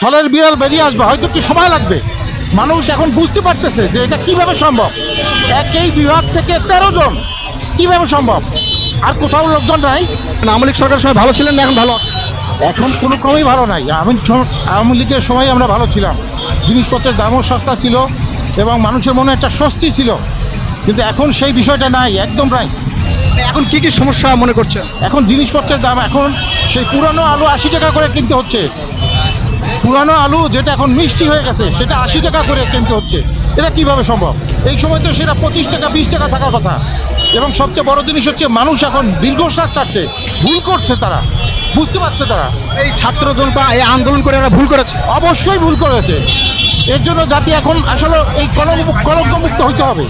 ফলের বিড়াল বেরিয়ে আসবে হয়তো একটু সময় লাগবে। মানুষ এখন বুঝতে পারতেছে যে এটা কীভাবে সম্ভব। একই বিভাগ থেকে তেরো জন কীভাবে সম্ভব? আর কোথাও লোকজন নাই। আওয়ামী লীগ সরকারের সময় ভালো ছিলেন না এখন ভালো এখন কোনো ক্রমেই ভালো নাই। আমি আওয়ামী লীগের সময় আমরা ভালো ছিলাম। জিনিসপত্রের দামও সস্তা ছিল এবং মানুষের মনে একটা স্বস্তি ছিল। কিন্তু এখন সেই বিষয়টা নাই একদম নাই। এখন কি কি সমস্যা মনে করছে এখন জিনিসপত্রের দাম এখন সেই পুরানো আলু আশি টাকা করে কিনতে হচ্ছে। পুরানো আলু যেটা এখন মিষ্টি হয়ে গেছে সেটা আশি টাকা করে কিনতে হচ্ছে। এটা কীভাবে সম্ভব? এই সময় তো সেটা পঁচিশ টাকা বিশ টাকা থাকার কথা। এবং সবচেয়ে বড় জিনিস হচ্ছে মানুষ এখন দীর্ঘশ্বাস চাচ্ছে ভুল করছে তারা। বুঝতে পারছে তারা। এই ছাত্র জনতা এই আন্দোলন করে এরা ভুল করেছে। অবশ্যই ভুল করেছে। এর জন্য জাতি এখন আসলে এই কলঙ্ক কলঙ্কমুক্ত হইতে হবে।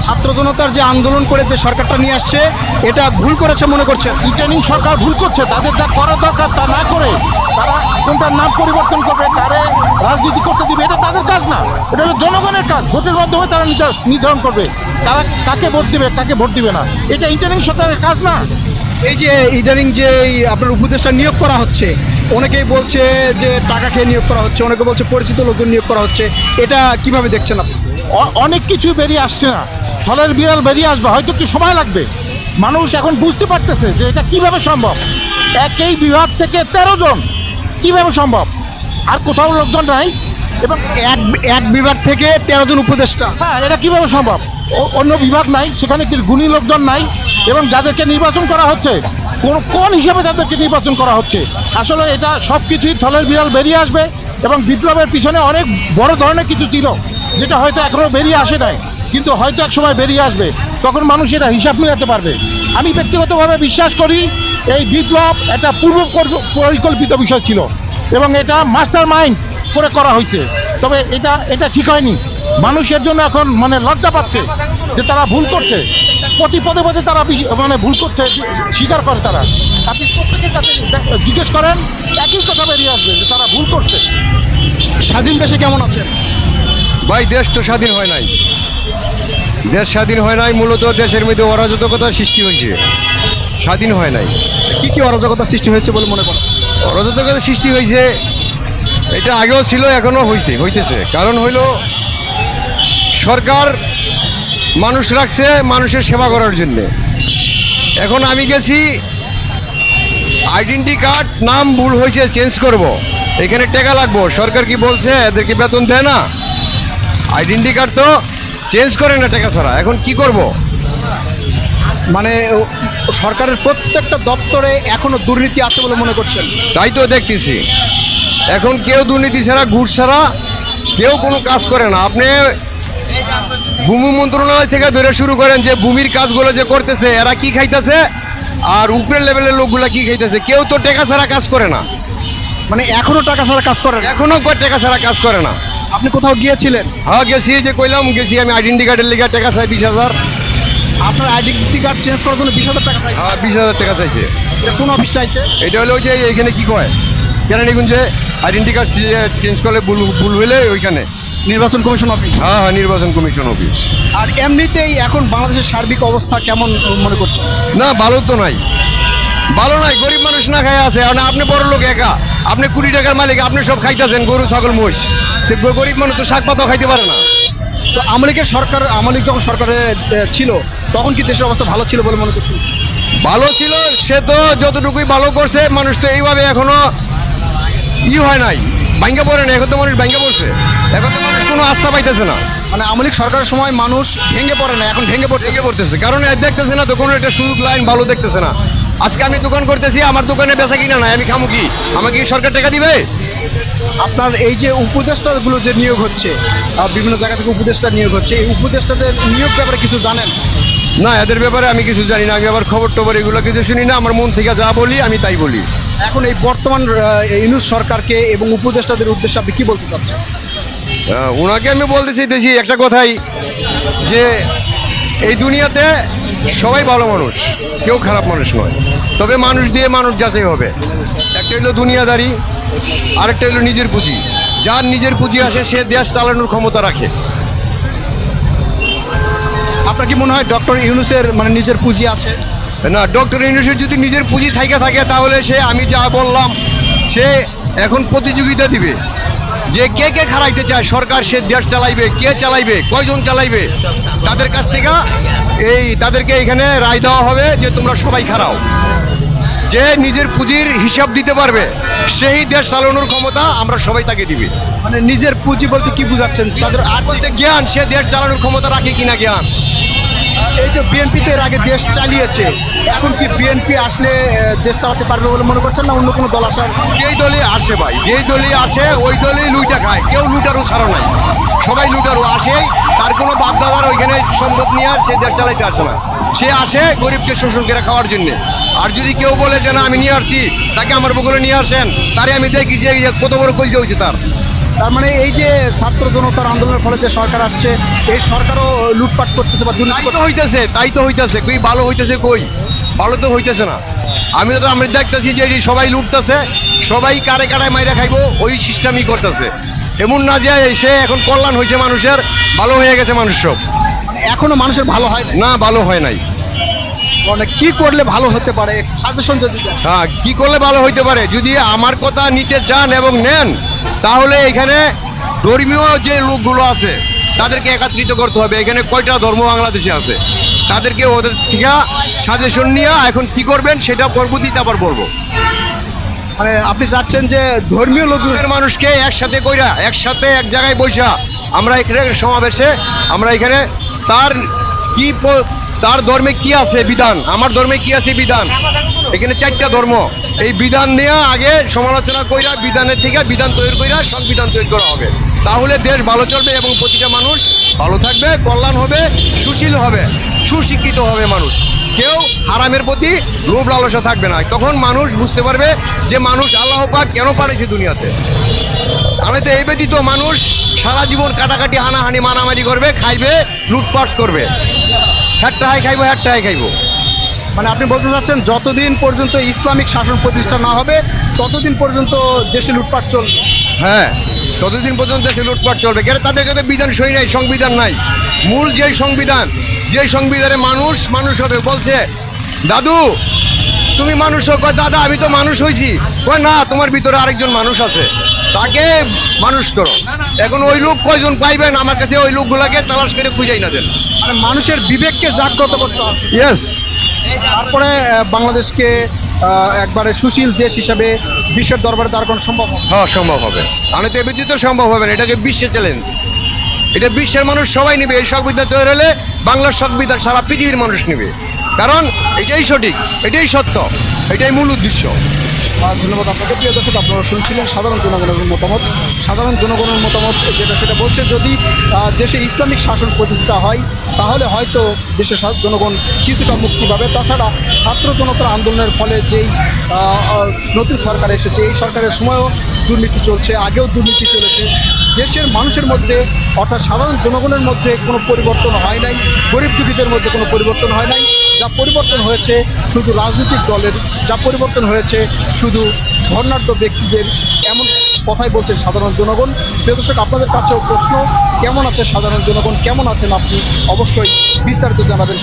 ছাত্র জনতার যে আন্দোলন করে যে সরকারটা নিয়ে আসছে এটা ভুল করেছে মনে করছেন রিটার্নিং সরকার ভুল করছে তাদের যা করা দরকার তা না করে তারা কোনটার নাম পরিবর্তন করবে কারে রাজনীতি করতে দিবে এটা তাদের কাজ না। এটা হলো জনগণের কাজ ভোটের মাধ্যমে তারা নির্ধার- নির্ধারণ করবে। তারা কাকে ভোট দিবে কাকে ভোট দিবে না। এটা রিটার্নিং সরকারের কাজ না। এই যে ইদানিং যে আপনার উপদেষ্টা নিয়োগ করা হচ্ছে অনেকেই বলছে যে টাকা খেয়ে নিয়োগ করা হচ্ছে অনেকে বলছে পরিচিত লোকজন নিয়োগ করা হচ্ছে এটা কীভাবে দেখছেন আপনি? অনেক কিছু বেরিয়ে আসছে না। ফলের বিড়াল বেরিয়ে আসবে হয়তো একটু সময় লাগবে। মানুষ এখন বুঝতে পারতেছে যে এটা কীভাবে সম্ভব। একই বিভাগ থেকে তেরো জন কীভাবে সম্ভব? আর কোথাও লোকজন নাই। এবং এক এক বিভাগ থেকে তেরো জন উপদেষ্টা। হ্যাঁ এটা কীভাবে সম্ভব? অন্য বিভাগ নাই সেখানে কি গুণী লোকজন নাই? এবং যাদেরকে নির্বাচন করা হচ্ছে কোন কোন হিসাবে তাদেরকে নির্বাচন করা হচ্ছে? আসলে এটা সব কিছুই থলের বিড়াল বেরিয়ে আসবে এবং বিপ্লবের পিছনে অনেক বড় ধরনের কিছু ছিল যেটা হয়তো এখনও বেরিয়ে আসে নাই। কিন্তু হয়তো এক সময় বেরিয়ে আসবে। তখন মানুষ এটা হিসাব মিলাতে পারবে। আমি ব্যক্তিগতভাবে বিশ্বাস করি এই বিপ্লব একটা পূর্ব পরিকল্পিত বিষয় ছিল এবং এটা মাস্টার মাইন্ড করে করা হয়েছে। তবে এটা এটা ঠিক হয়নি। মানুষের জন্য এখন মানে লজ্জা পাচ্ছে যে তারা ভুল করছে। প্রতি পদে পদে তারা মানে ভুল করছে স্বীকার করে তারা। আপনি প্রত্যেকের কাছে দেখ- জিজ্ঞেস করেন একই কথা বেরিয়ে আসবে যে তারা ভুল করছে। স্বাধীন দেশে কেমন আছেন? ভাই দেশ তো স্বাধীন হয় নাই। দেশ স্বাধীন হয় নাই মূলত দেশের মধ্যে অরাজকতার সৃষ্টি হয়েছে। স্বাধীন হয় নাই। কি কি অরাজকতা সৃষ্টি হয়েছে বলে মনে করেন? অরাজকতার সৃষ্টি হয়েছে এটা আগেও ছিল এখনও হইতে হইতেছে। কারণ হইল সরকার মানুষ রাখছে মানুষের সেবা করার জন্যে। এখন আমি গেছি আইডেন্টি কার্ড নাম ভুল হয়েছে চেঞ্জ করব। এখানে টাকা লাগবো। সরকার কি বলছে এদেরকে বেতন দেয় না? আইডেন্টি কার্ড তো চেঞ্জ করে না টাকা ছাড়া। এখন কি করব। মানে সরকারের প্রত্যেকটা দপ্তরে এখনও দুর্নীতি আছে বলে মনে করছেন? তাই তো দেখতেছি। এখন কেউ দুর্নীতি ছাড়া ঘুষ ছাড়া কেউ কোনো কাজ করে না। আপনি ভূমি মন্ত্রণালয় থেকে ধরে শুরু করেন যে ভূমির কাজগুলো যে করতেছে এরা কি খাইতেছে? আর উপরের লেভেলের লোকগুলা কি খাইতেছে? কেউ তো টাকা ছাড়া কাজ করে না। মানে এখনও টাকা ছাড়া কাজ করেন এখনও টাকা ছাড়া কাজ করে না। আপনি কোথাও গিয়েছিলেন? হ্যাঁ গেছি যে কইলাম গেছি আমি আইডেন্টি কার্ডের লিগে টাকা চাই বিশ হাজার। আপনার আইডেন্টি কার্ড চেঞ্জ করার জন্য বিশ হাজার টাকা চাইছে? হ্যাঁ বিশ হাজার টাকা চাইছে। এটা কোন অফিস চাইছে? এটা হলো ওই যে এখানে কি কয়? কেরানীগঞ্জে আইডেন্টি কার্ড চেঞ্জ করলে ভুল ভুল হইলে ওইখানে। নির্বাচন কমিশন অফিস হ্যাঁ হ্যাঁ নির্বাচন কমিশন অফিস আর এমনিতেই এখন বাংলাদেশের সার্বিক অবস্থা কেমন মনে করছে না ভালো তো নাই। ভালো নাই গরিব মানুষ না খায় আছে। আর আপনি বড় লোক একা। আপনি কুড়ি টাকার মালিক আপনি সব খাইতেছেন গরু ছাগল মহিষ। গরিব মানুষ তো শাক পাতাও খাইতে পারে না। তো আমলিকের সরকার আমলিক যখন সরকারে ছিল তখন কি দেশের অবস্থা ভালো ছিল বলে মনে করছি ভালো ছিল সে তো যতটুকুই ভালো করছে মানুষ তো এইভাবে এখনও ই হয় নাই ভাঙ্গা পড়ে না এখন তো মানুষ ভাঙ্গা পড়ছে। এখন তো মানুষ কোনো আস্থা পাইতেছে না। মানে আমলিক সরকারের সময় মানুষ ভেঙে পড়ে না এখন ভেঙে পড়ে ভেঙে পড়তেছে কারণ দেখতেছে না তো কোনো একটা সুযোগ লাইন ভালো দেখতেছে না। আজকে আমি দোকান করতেছি আমার দোকানে বেচা কিনা নাই আমি খামু কি? আমাকে কি সরকার টাকা দিবে? আপনার এই যে উপদেষ্টাগুলো যে নিয়োগ হচ্ছে বিভিন্ন জায়গা থেকে উপদেষ্টা নিয়োগ হচ্ছে এই উপদেষ্টাদের নিয়োগ ব্যাপারে কিছু জানেন? না এদের ব্যাপারে আমি কিছু জানি না। আমি আবার খবর টবর এগুলো কিছু শুনি না আমার মন থেকে যা বলি আমি তাই বলি। এখন এই বর্তমান আহ, ইউনুস সরকারকে এবং উপদেষ্টাদের উদ্দেশ্যে আপনি কি বলতে চাচ্ছেন? ওনাকে আমি বলতে চাইতেছি একটা কথাই যে এই দুনিয়াতে সবাই ভালো মানুষ কেউ খারাপ মানুষ নয়। তবে মানুষ দিয়ে মানুষ যাচাই হবে। একটা হলো দুনিয়াদারি আরেকটা হলো নিজের পুঁজি। যার নিজের পুঁজি আসে সে দেশ চালানোর ক্ষমতা রাখে। আপনার কি মনে হয় ডক্টর ইউনুসের মানে নিজের পুঁজি আছে? না ডক্টর ইউনুসের যদি নিজের পুঁজি থাইকে থাকে তাহলে সে আমি যা বললাম সে এখন প্রতিযোগিতা দিবে। যে কে কে খারাইতে চায় সরকার সে দেশ চালাইবে কে চালাইবে কয়জন চালাইবে? তাদের কাছ থেকে এই তাদেরকে এখানে রায় দেওয়া হবে যে তোমরা সবাই খারাও যে নিজের পুঁজির হিসাব দিতে পারবে সেই দেশ চালানোর ক্ষমতা আমরা সবাই তাকে দিবে। মানে নিজের পুঁজি বলতে কি বুঝাচ্ছেন? তাদের আর বলতে জ্ঞান সে দেশ চালানোর ক্ষমতা রাখে কিনা জ্ঞান? এই যে বিএনপি তো এর আগে দেশ চালিয়েছে, এখন কি বিএনপি আসলে দেশ চালাতে পারবে বলে মনে করছেন না অন্য কোনো দল আসার? যেই দলে আসে ভাই, যেই দলে আসে, ওই দলেই লুইটা খায়, কেউ লুটারও ছাড়া নাই। সবাই লুটারও আসেই তার কোনো বাপদাদার ওইখানে সম্পদ নিয়ে আর সে দেশ চালাইতে আসে না। সে আসে গরিবকে শোষণ করে খাওয়ার জন্যে। আর যদি কেউ বলে যে, না, আমি নিয়ে আসছি, তাকে আমার বগলে নিয়ে আসেন, তারে আমি দেখি যে কত বড় কলজে হয়েছে তার। তার মানে এই যে ছাত্র জনতার আন্দোলনের ফলে যে সরকার আসছে এই সরকারও লুটপাট করতেছে বা দুর্নীতি তো হইতেছে তাই তো হইতেছে কই ভালো হইতেছে কই? ভালো তো হইতেছে না। আমি তো আমি দেখতেছি যে এটি সবাই লুটতেছে সবাই কারে কারায় মাইরা খাইবো ওই সিস্টেমই করতেছে। এমন না যে সে এখন কল্যাণ হয়েছে মানুষের ভালো হয়ে গেছে মানুষ সব। মানে এখনও মানুষের ভালো হয় না না ভালো হয় নাই। মানে কি করলে ভালো হতে পারে? সাজেশন যদি হ্যাঁ কি করলে ভালো হইতে পারে? যদি আমার কথা নিতে চান এবং নেন তাহলে এখানে ধর্মীয় যে লোকগুলো আছে তাদেরকে একত্রিত করতে হবে। এখানে কয়টা ধর্ম বাংলাদেশে আছে? তাদেরকে ওদের থেকে সাজেশন নিয়ে এখন কি করবেন সেটা পরবর্তীতে আবার বলব। মানে আপনি চাচ্ছেন যে ধর্মীয় লোকের মানুষকে একসাথে কইরা একসাথে এক জায়গায় বৈশা আমরা এখানে সমাবেশে আমরা এখানে তার কি তার ধর্মে কি আছে বিধান? আমার ধর্মে কি আছে বিধান? এখানে চারটা ধর্ম। এই বিধান নিয়ে আগে সমালোচনা কইরা, বিধানের থেকে বিধান তৈরি কইরা সংবিধান তৈরি করা হবে। তাহলে দেশ ভালো চলবে এবং প্রতিটা মানুষ ভালো থাকবে, কল্যাণ হবে, সুশীল হবে, সুশিক্ষিত হবে মানুষ। কেউ হারামের প্রতি লোভ লালসা থাকবে না। তখন মানুষ বুঝতে পারবে যে মানুষ আল্লাহ পাক কেন পারেছে দুনিয়াতে। আমি তো এই ব্যতীত মানুষ সারা জীবন কাটাকাটি, হানাহানি, মারামারি করবে, খাইবে, লুটপাট করবে। হ্যাটটা হাই খাইবো হ্যাটটা হাই খাইবো। মানে আপনি বলতে চাচ্ছেন যতদিন পর্যন্ত ইসলামিক শাসন প্রতিষ্ঠা না হবে ততদিন পর্যন্ত দেশে লুটপাট চলবে? হ্যাঁ ততদিন পর্যন্ত দেশে লুটপাট চলবে। কেন? তাদের কাছে বিধান সই নাই সংবিধান নাই। মূল যে সংবিধান যে সংবিধানে মানুষ মানুষ হবে বলছে দাদু তুমি মানুষ হোক দাদা আমি তো মানুষ হয়েছি কয় না তোমার ভিতরে আরেকজন মানুষ আছে। তাকে মানুষ করো। এখন ওই লোক কয়জন পাইবেন? আমার কাছে ওই লোকগুলাকে তালাশ করে খুঁজাই না দেন। মানে মানুষের বিবেককে জাগ্রত করতে হবে। ইয়েস তারপরে বাংলাদেশকে একবারে সুশীল দেশ হিসাবে বিশ্বের দরবারে দাঁড় করানো সম্ভব হবে? হ্যাঁ সম্ভব হবে। আমি তো এ সম্ভব হবে না, এটাকে বিশ্বের চ্যালেঞ্জ এটা বিশ্বের মানুষ সবাই নেবে, এই সংবিধান তৈরি হলে বাংলার সংবিধান সারা পৃথিবীর মানুষ নেবে। কারণ, এটাই সঠিক, এটাই সত্য, এটাই মূল উদ্দেশ্য। ধন্যবাদ আপনাকে। প্রিয় দর্শক, আপনারা শুনছিলেন সাধারণ জনগণের মতামত। সাধারণ জনগণের মতামত যেটা সেটা বলছে, যদি দেশে ইসলামিক শাসন প্রতিষ্ঠা হয়, তাহলে হয়তো দেশের জনগণ কিছুটা মুক্তি পাবে। তাছাড়া ছাত্র জনতার আন্দোলনের ফলে যেই নতুন সরকার এসেছে, এই সরকারের সময়ও দুর্নীতি চলছে, আগেও দুর্নীতি চলেছে। দেশের মানুষের মধ্যে, অর্থাৎ সাধারণ জনগণের মধ্যে কোনো পরিবর্তন হয় নাই, গরিব দুঃখীদের মধ্যে কোনো পরিবর্তন হয় নাই। যা পরিবর্তন হয়েছে শুধু রাজনৈতিক দলের, যা পরিবর্তন হয়েছে শুধু ধর্নাঢ্য ব্যক্তিদের, এমন কথাই বলছে সাধারণ জনগণ। প্রদর্শক আপনাদের কাছেও প্রশ্ন, কেমন আছে সাধারণ জনগণ, কেমন আছেন আপনি? অবশ্যই বিস্তারিত জানাবেন।